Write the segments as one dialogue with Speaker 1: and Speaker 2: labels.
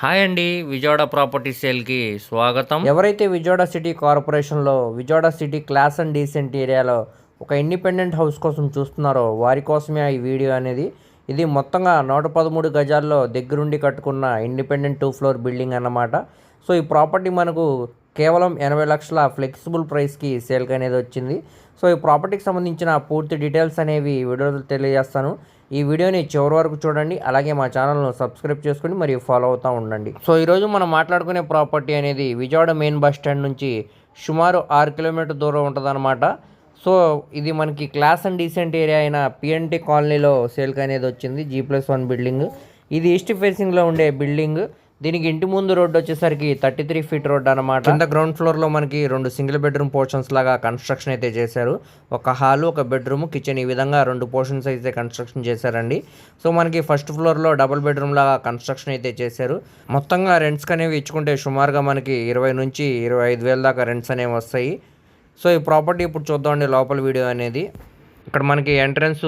Speaker 1: Hi అండి Vijayawada property సేల్కి స్వాగతం.
Speaker 2: ఎవరైతే విజయవాడ సిటీ కార్పొరేషన్లో Vijayawada city class and decent ఏరియాలో ఒక ఇండిపెండెంట్ హౌస్ కోసం చూస్తున్నారో వారి కోసమే ఈ వీడియో అనేది. ఇది మొత్తంగా నూట పదమూడు గజాల్లో దగ్గరుండి కట్టుకున్న ఇండిపెండెంట్ టూ ఫ్లోర్ బిల్డింగ్ అన్నమాట. సో ఈ ప్రాపర్టీ మనకు కేవలం ఎనభై లక్షల ఫ్లెక్సిబుల్ ప్రైస్కి సేల్కి అనేది వచ్చింది. సో ఈ ప్రాపర్టీకి సంబంధించిన పూర్తి డీటెయిల్స్ అనేవి వీడియోలో తెలియజేస్తాను. ఈ వీడియోని చివరి వరకు చూడండి. అలాగే మా ఛానల్ను సబ్స్క్రైబ్ చేసుకుని మరియు ఫాలో అవుతూ ఉండండి. సో ఈరోజు మనం మాట్లాడుకునే ప్రాపర్టీ అనేది విజయవాడ మెయిన్ బస్ స్టాండ్ నుంచి సుమారు ఆరు కిలోమీటర్ దూరం ఉంటుందన్నమాట. సో ఇది మనకి క్లాస్ అండ్ డీసెంట్ ఏరియా అయిన పిఎన్టీ కాలనీలో సేల్కి అనేది వచ్చింది జీ ప్లస్ వన్ బిల్డింగ్. ఇది ఈస్ట్ ఫేసింగ్లో ఉండే బిల్డింగ్. దీనికి ఇంటి ముందు రోడ్డు వచ్చేసరికి థర్టీ త్రీ ఫీట్ రోడ్ అనమాట కింద గ్రౌండ్ ఫ్లోర్లో మనకి రెండు సింగిల్ బెడ్రూమ్ పోర్షన్స్ లాగా కన్స్ట్రక్షన్ అయితే చేశారు. ఒక హాల్ ఒక బెడ్రూమ్ కిచెన్ ఈ విధంగా రెండు పోర్షన్స్ అయితే కన్స్ట్రక్షన్ చేశారండి. సో మనకి ఫస్ట్ ఫ్లోర్లో డబుల్ బెడ్రూమ్ లాగా కన్స్ట్రక్షన్ అయితే చేశారు. మొత్తంగా రెంట్స్ అనేవి ఇచ్చుకుంటే సుమారుగా మనకి ఇరవై నుంచి ఇరవై ఐదు వేల దాకా రెంట్స్ అనేవి వస్తాయి. సో ఈ ప్రాపర్టీ ఇప్పుడు చూద్దామండి లోపల వీడియో అనేది. ఇక్కడ మనకి ఎంట్రన్స్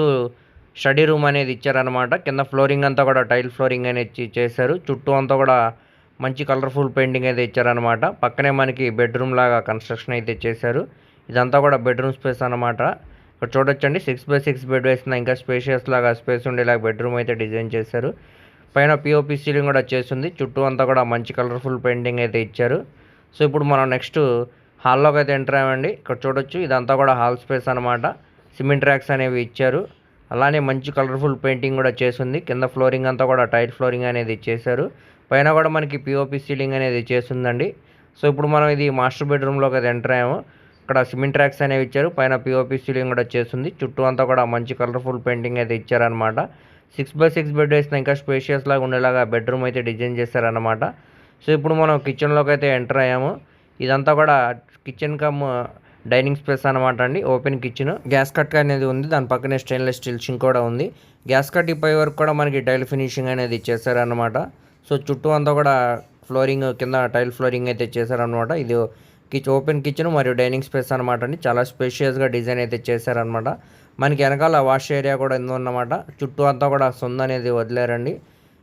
Speaker 2: స్టడీ రూమ్ అనేది ఇచ్చారనమాట కింద ఫ్లోరింగ్ అంతా కూడా టైల్ ఫ్లోరింగ్ అనేది ఇచ్చి- చేశారు. చుట్టూ అంతా కూడా మంచి కలర్ఫుల్ పెయింటింగ్ అయితే ఇచ్చారనమాట పక్కనే మనకి బెడ్రూమ్ లాగా కన్స్ట్రక్షన్ అయితే చేశారు. ఇదంతా కూడా బెడ్రూమ్ స్పేస్ అనమాట ఇక్కడ చూడొచ్చండి. సిక్స్ బై సిక్స్ బెడ్ వేసిన ఇంకా స్పేషియస్ లాగా స్పేస్ ఉండేలాగా బెడ్రూమ్ అయితే డిజైన్ చేశారు. పైన పిఓపి సీలింగ్ కూడా చేసింది చుట్టూ అంతా కూడా మంచి కలర్ఫుల్ పెయింటింగ్ అయితే ఇచ్చారు. సో ఇప్పుడు మనం నెక్స్ట్ హాల్లోకి అయితే ఎంటర్ అయ్యామండి. ఇక్కడ చూడొచ్చు. ఇదంతా కూడా హాల్ స్పేస్ అనమాట సిమెంట్ ర్యాక్స్ అనేవి ఇచ్చారు. అలానే మంచి కలర్ఫుల్ పెయింటింగ్ కూడా చేసింది. కింద ఫ్లోరింగ్ అంతా కూడా టైట్ ఫ్లోరింగ్ అనేది చేశారు. పైన కూడా మనకి పిఓపి సీలింగ్ అనేది చేసిందండి. సో ఇప్పుడు మనం ఇది మాస్టర్ బెడ్రూమ్లోకి అది ఎంటర్ అయ్యాము. ఇక్కడ సిమెంట్ ట్రాక్స్ అనేవి ఇచ్చారు. పైన పిఓపి సీలింగ్ కూడా చేస్తుంది చుట్టూ అంతా కూడా మంచి కలర్ఫుల్ పెయింటింగ్ అయితే ఇచ్చారనమాట సిక్స్ బై సిక్స్ బెడ్ వేసిన ఇంకా స్పేషియస్ లాగా ఉండేలాగా బెడ్రూమ్ అయితే డిజైన్ చేశారనమాట సో ఇప్పుడు మనం కిచెన్లోకి అయితే ఎంటర్ అయ్యాము. ఇదంతా కూడా కిచెన్ కమ్ డైనింగ్ స్పేస్ అనమాట అండి. Open kitchen. గ్యాస్ కట్ అనేది ఉంది. దాని పక్కనే స్టెయిన్లెస్ స్టీల్ సింక్ కూడా ఉంది. గ్యాస్ కట్ పై వరకు కూడా మనకి టైల్ ఫినిషింగ్ అనేది చేశారనమాట సో చుట్టూ అంతా కూడా ఫ్లోరింగ్ కింద టైల్ ఫ్లోరింగ్ అయితే చేశారనమాట ఇది కిచెన్ ఓపెన్ కిచెన్ మరియు డైనింగ్ స్పేస్ అనమాట అండి. చాలా స్పేషియస్గా డిజైన్ అయితే చేశారనమాట మనకి వెనకాల వాష్ ఏరియా కూడా ఉందన్నమాట చుట్టూ అంతా కూడా సొంద అనేది వదిలేరండి.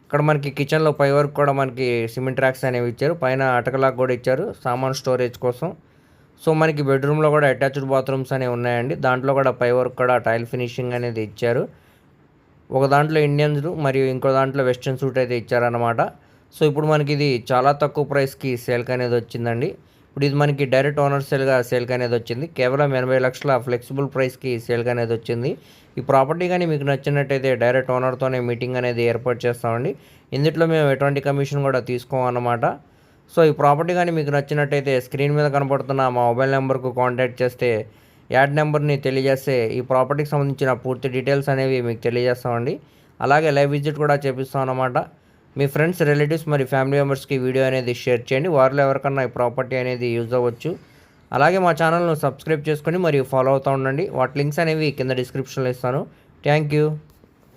Speaker 2: ఇక్కడ మనకి కిచెన్లో పై వరకు కూడా మనకి సిమెంట్ ర్యాక్స్ అనేవి ఇచ్చారు. పైన అటకలాగా కూడా ఇచ్చారు. సామాన్ స్టోరేజ్ కోసం. సో మనకి బెడ్రూమ్లో కూడా అటాచ్డ్ బాత్రూమ్స్ అనేవి ఉన్నాయండి. దాంట్లో కూడా పై వర్క్ కూడా టైల్ ఫినిషింగ్ అనేది ఇచ్చారు. ఒక దాంట్లో ఇండియన్స్ మరియు ఇంకో దాంట్లో వెస్ట్రన్ సూట్ అయితే ఇచ్చారనమాట సో ఇప్పుడు మనకి ఇది చాలా తక్కువ ప్రైస్కి సేల్కి అనేది వచ్చిందండి. ఇప్పుడు ఇది మనకి డైరెక్ట్ ఓనర్ సేల్గా సేల్కి అనేది వచ్చింది. కేవలం ఎనభై లక్షల ఫ్లెక్సిబుల్ ప్రైస్కి సేల్కి అనేది వచ్చింది. ఈ ప్రాపర్టీ కానీ మీకు నచ్చినట్టయితే డైరెక్ట్ ఓనర్తోనే మీటింగ్ అనేది ఏర్పాటు చేస్తామండి. ఇందులో మేము ఎటువంటి కమిషన్ కూడా తీసుకోమన్నమాట. సో ఈ ప్రాపర్టీ కానీ మీకు నచ్చినట్టయితే స్క్రీన్ మీద కనపడుతున్న మా మొబైల్ నెంబర్కు కాంటాక్ట్ చేస్తే యాడ్ నెంబర్ని తెలియజేస్తే ఈ ప్రాపర్టీకి సంబంధించిన పూర్తి డీటెయిల్స్ అనేవి మీకు తెలియజేస్తామండి. అలాగే లైవ్ విజిట్ కూడా చేపిస్తాం అన్నమాట. మీ ఫ్రెండ్స్ రిలేటివ్స్ మరి ఫ్యామిలీ మెంబర్స్కి వీడియో అనేది షేర్ చేయండి. వారిలో ఎవరికన్నా ఈ ప్రాపర్టీ అనేది యూజ్ అవ్వచ్చు. అలాగే మా ఛానల్ను సబ్స్క్రైబ్ చేసుకొని మరియు ఫాలో అవుతూ ఉండండి. వాటి లింక్స్ అనేవి కింద డిస్క్రిప్షన్లో ఇస్తాను. Thank you.